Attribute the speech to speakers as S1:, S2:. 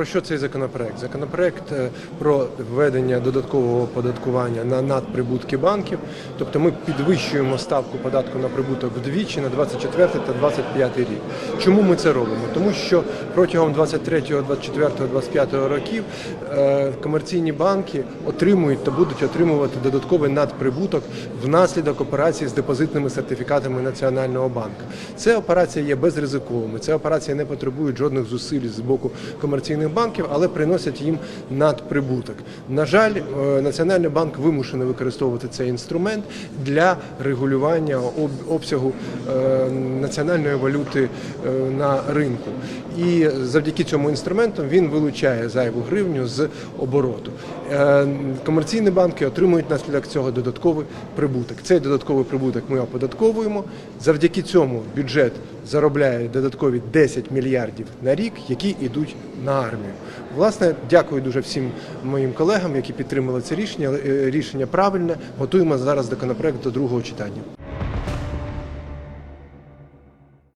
S1: Про що цей законопроект? Законопроект е, про введення додаткового оподаткування на надприбутки банків. Тобто ми підвищуємо ставку податку на прибуток вдвічі на 24 та 25 рік. Чому ми це робимо? Тому що протягом 23, 24, 25 років е, комерційні банки отримують та будуть отримувати додатковий надприбуток внаслідок операції з депозитними сертифікатами Національного банку. Це операція є безризиковими. Це операції не потребують жодних зусиль з боку комерційних банків, але приносять їм надприбуток. На жаль, е, Національний банк вимушений використовувати цей інструмент для регулювання обсягу е, національної валюти е, на ринку. І завдяки цьому інструменту він вилучає зайву гривню з обороту. Комерційні банки отримують наслідок цього додатковий прибуток. Цей додатковий прибуток ми оподатковуємо. Завдяки цьому бюджет заробляє додаткові 10 мільярдів на рік, які йдуть на армію. Власне, дякую дуже всім моїм колегам, які підтримали це рішення. Е, Рішення правильне. Готуємо зараз законопроект до другого читання.